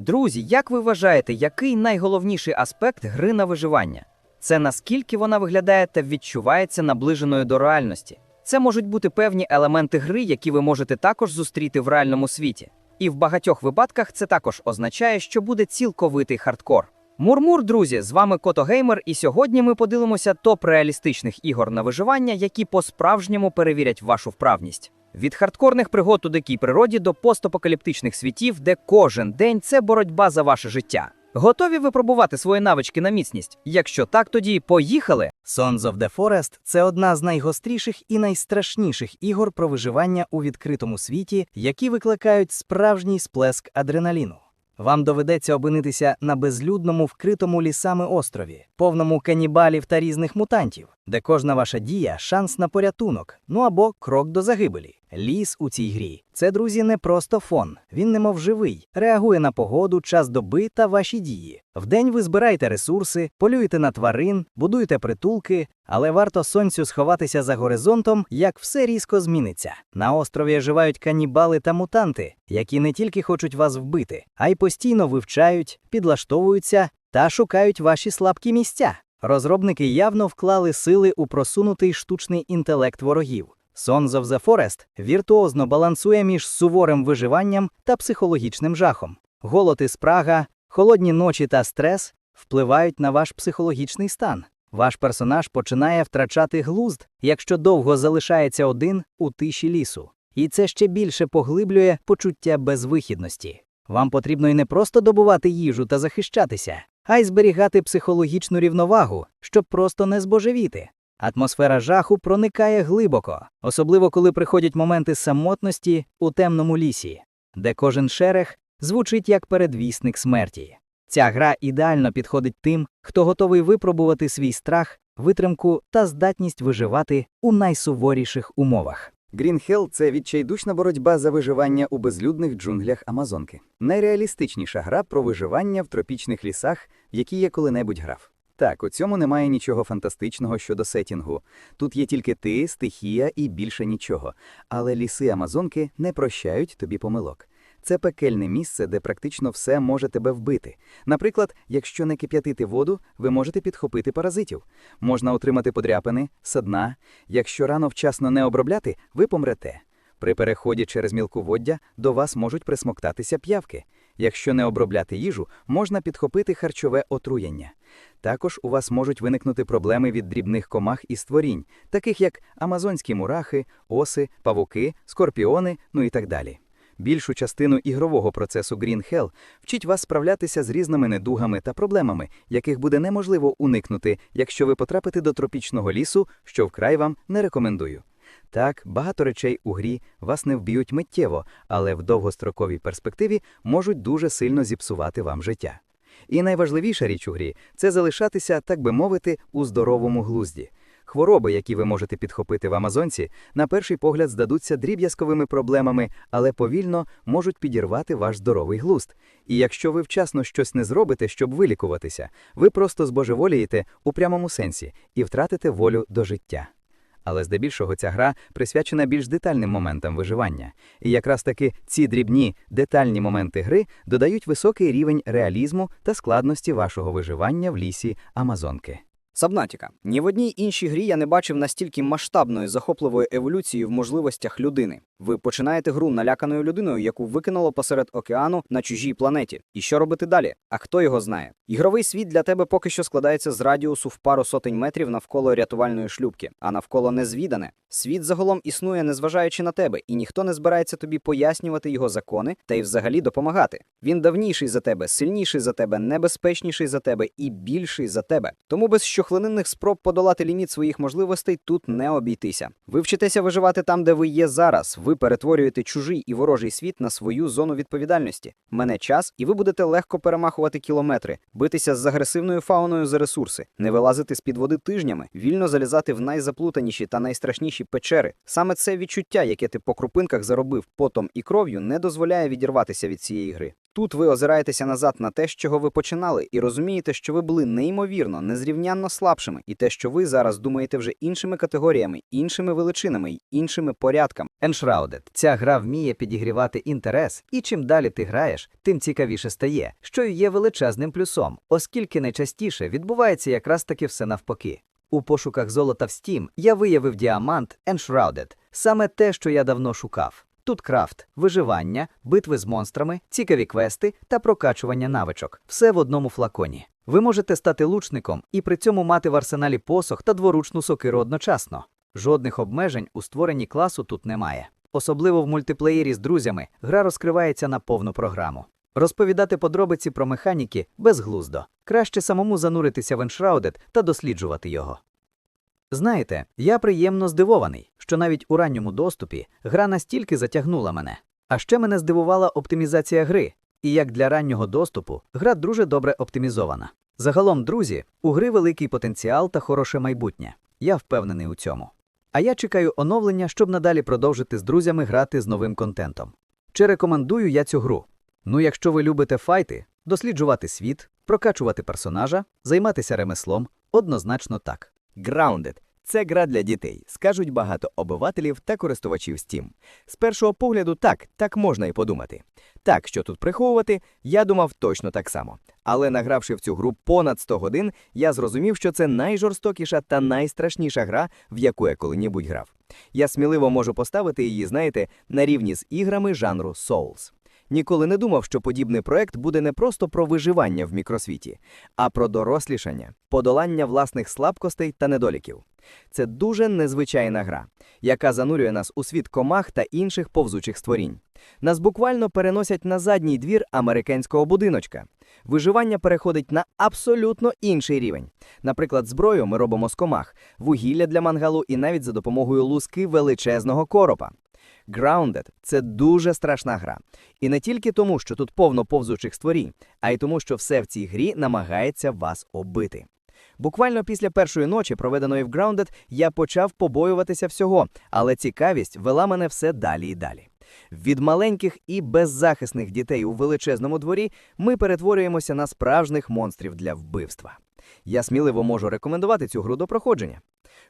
Друзі, як ви вважаєте, який найголовніший аспект гри на виживання? Це наскільки вона виглядає та відчувається наближеною до реальності. Це можуть бути певні елементи гри, які ви можете також зустріти в реальному світі. І в багатьох випадках це також означає, що буде цілковитий хардкор. Мурмур, друзі, з вами Котогеймер, і сьогодні ми подивимося топ реалістичних ігор на виживання, які по-справжньому перевірять вашу вправність. Від хардкорних пригод у дикій природі до постапокаліптичних світів, де кожен день це боротьба за ваше життя. Готові випробувати свої навички на міцність? Якщо так, тоді поїхали! Sons of the Forest – це одна з найгостріших і найстрашніших ігор про виживання у відкритому світі, які викликають справжній сплеск адреналіну. Вам доведеться опинитися на безлюдному вкритому лісами острові, повному канібалів та різних мутантів, де кожна ваша дія шанс на порятунок, ну або крок до загибелі. Ліс у цій грі це, друзі, не просто фон. Він немов живий, реагує на погоду, час доби та ваші дії. Вдень ви збираєте ресурси, полюєте на тварин, будуєте притулки, але варто сонцю сховатися за горизонтом, як все різко зміниться. На острові оживають канібали та мутанти, які не тільки хочуть вас вбити, а й постійно вивчають, підлаштовуються та шукають ваші слабкі місця. Розробники явно вклали сили у просунутий штучний інтелект ворогів. Sons of the Forest віртуозно балансує між суворим виживанням та психологічним жахом. Голод і спрага, холодні ночі та стрес впливають на ваш психологічний стан. Ваш персонаж починає втрачати глузд, якщо довго залишається один у тиші лісу. І це ще більше поглиблює почуття безвихідності. Вам потрібно й не просто добувати їжу та захищатися, а й зберігати психологічну рівновагу, щоб просто не збожевіти. Атмосфера жаху проникає глибоко, особливо коли приходять моменти самотності у темному лісі, де кожен шерех звучить як передвісник смерті. Ця гра ідеально підходить тим, хто готовий випробувати свій страх, витримку та здатність виживати у найсуворіших умовах. Hell – це відчайдушна боротьба за виживання у безлюдних джунглях Амазонки. Найреалістичніша гра про виживання в тропічних лісах, які я коли-небудь грав. Так, у цьому немає нічого фантастичного щодо сетінгу. Тут є тільки ти, стихія і більше нічого. Але ліси Амазонки не прощають тобі помилок. Це пекельне місце, де практично все може тебе вбити. Наприклад, якщо не кип'ятити воду, ви можете підхопити паразитів. Можна отримати подряпини, садна. Якщо рано вчасно не обробляти, ви помрете. При переході через мілководдя до вас можуть присмоктатися п'явки. Якщо не обробляти їжу, можна підхопити харчове отруєння. Також у вас можуть виникнути проблеми від дрібних комах і створінь, таких як амазонські мурахи, оси, павуки, скорпіони, ну і так далі. Більшу частину ігрового процесу Green Hell вчить вас справлятися з різними недугами та проблемами, яких буде неможливо уникнути, якщо ви потрапите до тропічного лісу, що вкрай вам не рекомендую. Так, багато речей у грі вас не вб'ють миттєво, але в довгостроковій перспективі можуть дуже сильно зіпсувати вам життя. І найважливіша річ у грі це залишатися, так би мовити, у здоровому глузді. Хвороби, які ви можете підхопити в Амазонці, на перший погляд здадуться дріб'язковими проблемами, але повільно можуть підірвати ваш здоровий глузд. І якщо ви вчасно щось не зробите, щоб вилікуватися, ви просто збожеволієте у прямому сенсі і втратите волю до життя. Але здебільшого ця гра присвячена більш детальним моментам виживання. І якраз таки ці дрібні, детальні моменти гри додають високий рівень реалізму та складності вашого виживання в лісі Амазонки. Сабнатіка. Ні в одній іншій грі я не бачив настільки масштабної захопливої еволюції в можливостях людини. Ви починаєте гру наляканою людиною, яку викинуло посеред океану на чужій планеті. І що робити далі? А хто його знає? Ігровий світ для тебе поки що складається з радіусу в пару сотень метрів навколо рятувальної шлюпки, а навколо незвідане. Світ загалом існує, незважаючи на тебе, і ніхто не збирається тобі пояснювати його закони та й взагалі допомагати. Він давніший за тебе, сильніший за тебе, небезпечніший за тебе і більший за тебе. Тому без щохлинних спроб подолати ліміт своїх можливостей тут не обійтися. Ви вчитеся виживати там, де ви є зараз. Ви перетворюєте чужий і ворожий світ на свою зону відповідальності. Мене час, і ви будете легко перемахувати кілометри, битися з агресивною фауною за ресурси, не вилазити з під води тижнями, вільно залізати в найзаплутаніші та найстрашніші печери. Саме це відчуття, яке ти по крупинках заробив потом і кров'ю, не дозволяє відірватися від цієї гри. Тут ви озираєтеся назад на те, з чого ви починали, і розумієте, що ви були неймовірно, незрівнянно слабшими, і те, що ви зараз думаєте вже іншими категоріями, іншими величинами й іншими порядками. Enshrouded. Ця гра вміє підігрівати інтерес, і чим далі ти граєш, тим цікавіше стає, що і є величезним плюсом, оскільки найчастіше відбувається якраз таки все навпаки. У пошуках золота в Steam я виявив діамант Enshrouded, саме те, що я давно шукав. Тут крафт, виживання, битви з монстрами, цікаві квести та прокачування навичок. Все в одному флаконі. Ви можете стати лучником і при цьому мати в арсеналі посох та дворучну сокиру одночасно. Жодних обмежень у створенні класу тут немає. Особливо в мультиплеєрі з друзями гра розкривається на повну програму. Розповідати подробиці про механіки безглуздо. Краще самому зануритися в Enshrouded та досліджувати його. Знаєте, я приємно здивований, що навіть у ранньому доступі гра настільки затягнула мене. А ще мене здивувала оптимізація гри. І як для раннього доступу, гра дуже добре оптимізована. Загалом, друзі, у гри великий потенціал та хороше майбутнє. Я впевнений у цьому. А я чекаю оновлення, щоб надалі продовжити з друзями грати з новим контентом. Чи рекомендую я цю гру? Ну, якщо ви любите файти, досліджувати світ, прокачувати персонажа, займатися ремеслом, однозначно так. Grounded – це гра для дітей, скажуть багато обивателів та користувачів Steam. З першого погляду так, так можна і подумати. Так, що тут приховувати, я думав точно так само. Але награвши в цю гру понад 100 годин, я зрозумів, що це найжорстокіша та найстрашніша гра, в яку я коли-небудь грав. Я сміливо можу поставити її, знаєте, на рівні з іграми жанру Souls. Ніколи не думав, що подібний проект буде не просто про виживання в мікросвіті, а про дорослішання, подолання власних слабкостей та недоліків. Це дуже незвичайна гра, яка занурює нас у світ комах та інших повзучих створінь. Нас буквально переносять на задній двір американського будиночка. Виживання переходить на абсолютно інший рівень. Наприклад, зброю ми робимо з комах, вугілля для мангалу і навіть за допомогою луски величезного коропа. Grounded – це дуже страшна гра. І не тільки тому, що тут повно повзучих створінь, а й тому, що все в цій грі намагається вас оббити. Буквально після першої ночі, проведеної в Grounded, я почав побоюватися всього, але цікавість вела мене все далі і далі. Від маленьких і беззахисних дітей у величезному дворі ми перетворюємося на справжніх монстрів для вбивства. Я сміливо можу рекомендувати цю гру до проходження.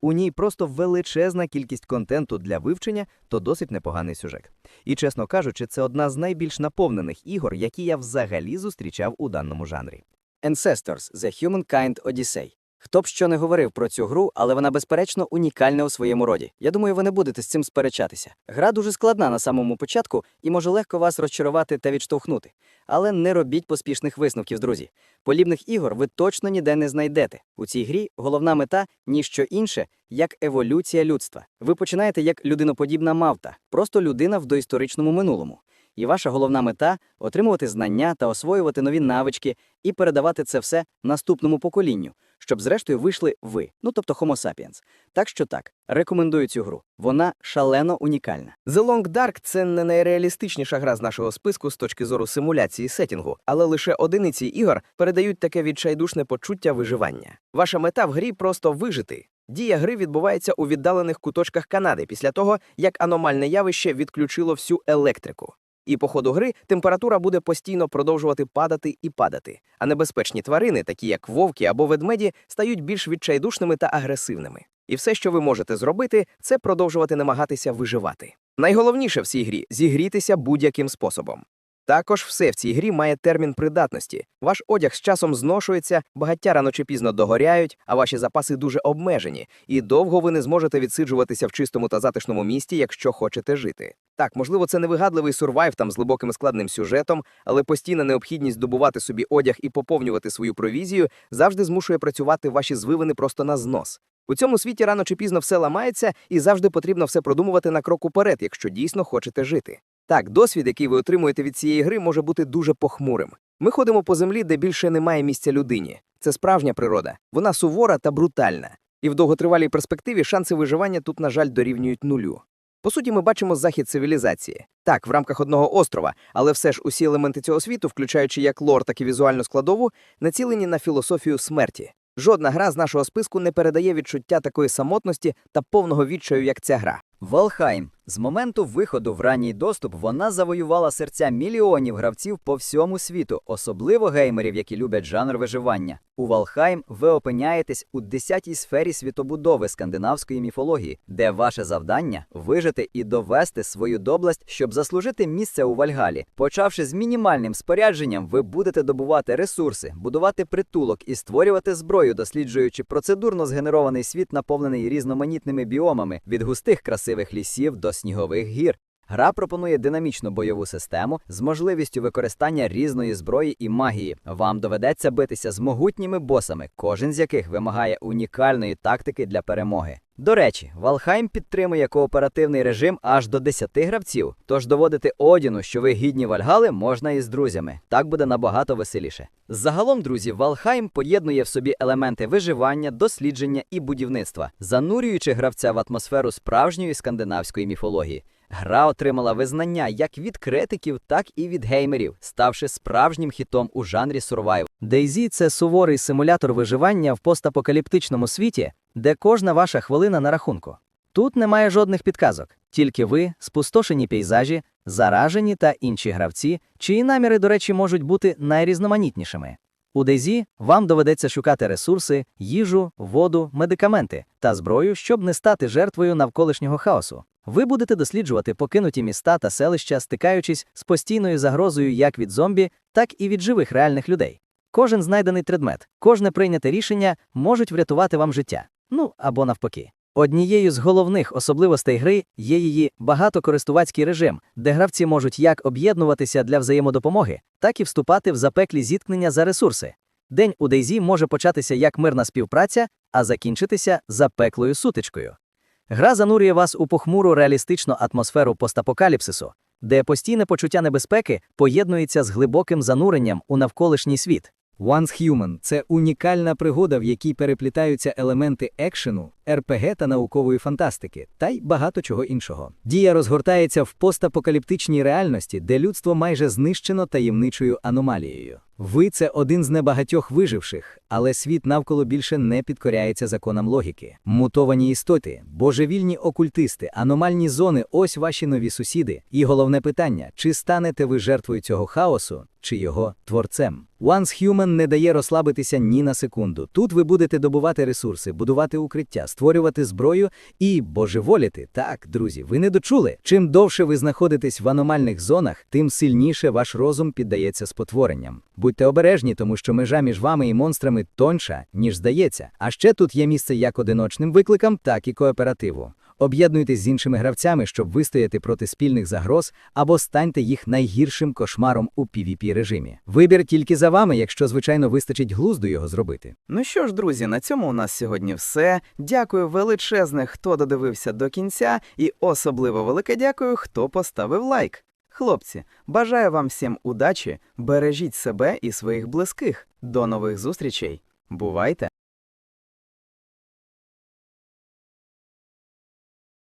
У ній просто величезна кількість контенту для вивчення, то досить непоганий сюжет. І, чесно кажучи, це одна з найбільш наповнених ігор, які я взагалі зустрічав у даному жанрі. Ancestors – The Humankind Odyssey. Хто б що не говорив про цю гру, але вона безперечно унікальна у своєму роді. Я думаю, ви не будете з цим сперечатися. Гра дуже складна на самому початку і може легко вас розчарувати та відштовхнути. Але не робіть поспішних висновків, друзі. Подібних ігор ви точно ніде не знайдете. У цій грі головна мета ніщо інше, як еволюція людства. Ви починаєте як людиноподібна мавта, просто людина в доісторичному минулому. І ваша головна мета отримувати знання та освоювати нові навички і передавати це все наступному поколінню, щоб зрештою вийшли ви, ну тобто Homo sapiens. Так що так, рекомендую цю гру. Вона шалено унікальна. The Long Dark – це не найреалістичніша гра з нашого списку з точки зору симуляції сетінгу, але лише одиниці ігор передають таке відчайдушне почуття виживання. Ваша мета в грі просто вижити. Дія гри відбувається у віддалених куточках Канади після того, як аномальне явище відключило всю електрику. І по ходу гри температура буде постійно продовжувати падати і падати, а небезпечні тварини, такі як вовки або ведмеді, стають більш відчайдушними та агресивними. І все, що ви можете зробити, це продовжувати намагатися виживати. Найголовніше в цій грі зігрітися будь-яким способом. Також все в цій грі має термін придатності. Ваш одяг з часом зношується, багаття рано чи пізно догоряють, а ваші запаси дуже обмежені, і довго ви не зможете відсиджуватися в чистому та затишному місті, якщо хочете жити. Так, можливо, це невигадливий сурвайв там з глибоким складним сюжетом, але постійна необхідність здобувати собі одяг і поповнювати свою провізію завжди змушує працювати ваші звивини просто на знос. У цьому світі рано чи пізно все ламається, і завжди потрібно все продумувати на крок уперед, якщо дійсно хочете жити. Так, досвід, який ви отримуєте від цієї гри, може бути дуже похмурим. Ми ходимо по землі, де більше немає місця людині. Це справжня природа. Вона сувора та брутальна. І в довготривалій перспективі шанси виживання тут, на жаль, дорівнюють нулю. По суті, ми бачимо захід цивілізації. Так, в рамках одного острова, але все ж усі елементи цього світу, включаючи як лор, так і візуальну складову, націлені на філософію смерті. Жодна гра з нашого списку не передає відчуття такої самотності та повного відчаю, як ця гра. Валхайм. З моменту виходу в ранній доступ вона завоювала серця мільйонів гравців по всьому світу, особливо геймерів, які люблять жанр виживання. У Валхайм ви опиняєтесь у 10-й сфері світобудови скандинавської міфології, де ваше завдання вижити і довести свою доблесть, щоб заслужити місце у Вальгалі. Почавши з мінімальним спорядженням, ви будете добувати ресурси, будувати притулок і створювати зброю, досліджуючи процедурно згенерований світ, наповнений різноманітними біомами від густих красивих лісів до снігових гір. Гра пропонує динамічну бойову систему з можливістю використання різної зброї і магії. Вам доведеться битися з могутніми босами, кожен з яких вимагає унікальної тактики для перемоги. До речі, Валхайм підтримує кооперативний режим аж до 10 гравців, тож доводити Одіну, що ви гідні Вальгали, можна і з друзями. Так буде набагато веселіше. Загалом, друзі, Валхайм поєднує в собі елементи виживання, дослідження і будівництва, занурюючи гравця в атмосферу справжньої скандинавської міфології. Гра отримала визнання як від критиків, так і від геймерів, ставши справжнім хітом у жанрі survival. DayZ – це суворий симулятор виживання в постапокаліптичному світі, де кожна ваша хвилина на рахунку. Тут немає жодних підказок, тільки ви, спустошені пейзажі, заражені та інші гравці, чиї наміри, до речі, можуть бути найрізноманітнішими. У DayZ вам доведеться шукати ресурси, їжу, воду, медикаменти та зброю, щоб не стати жертвою навколишнього хаосу. Ви будете досліджувати покинуті міста та селища, стикаючись з постійною загрозою як від зомбі, так і від живих реальних людей. Кожен знайдений предмет, кожне прийняте рішення можуть врятувати вам життя. Ну або навпаки. Однією з головних особливостей гри є її багатокористувацький режим, де гравці можуть як об'єднуватися для взаємодопомоги, так і вступати в запеклі зіткнення за ресурси. День у DayZ може початися як мирна співпраця, а закінчитися запеклою сутичкою. Гра занурює вас у похмуру реалістичну атмосферу постапокаліпсису, де постійне почуття небезпеки поєднується з глибоким зануренням у навколишній світ. Once Human – це унікальна пригода, в якій переплітаються елементи екшену, РПГ та наукової фантастики, та й багато чого іншого. Дія розгортається в постапокаліптичній реальності, де людство майже знищено таємничою аномалією. Ви це один з небагатьох виживших, але світ навколо більше не підкоряється законам логіки. Мутовані істоти, божевільні окультисти, аномальні зони ось ваші нові сусіди. І головне питання: чи станете ви жертвою цього хаосу, чи його творцем? Once Human не дає розслабитися ні на секунду. Тут ви будете добувати ресурси, будувати укриття, створювати зброю і божеволіти. Так, друзі, ви не дочули. Чим довше ви знаходитесь в аномальних зонах, тим сильніше ваш розум піддається спотворенням. Будьте обережні, тому що межа між вами і монстрами тонша, ніж здається. А ще тут є місце як одиночним викликам, так і кооперативу. Об'єднуйтесь з іншими гравцями, щоб вистояти проти спільних загроз, або станьте їх найгіршим кошмаром у pvp режимі. Вибір тільки за вами, якщо, звичайно, вистачить глузду його зробити. Ну що ж, друзі, на цьому у нас сьогодні все. Дякую величезне, хто додивився до кінця, і особливо велике дякую, хто поставив лайк. Хлопці, бажаю вам всім удачі, бережіть себе і своїх близьких. До нових зустрічей. Бувайте!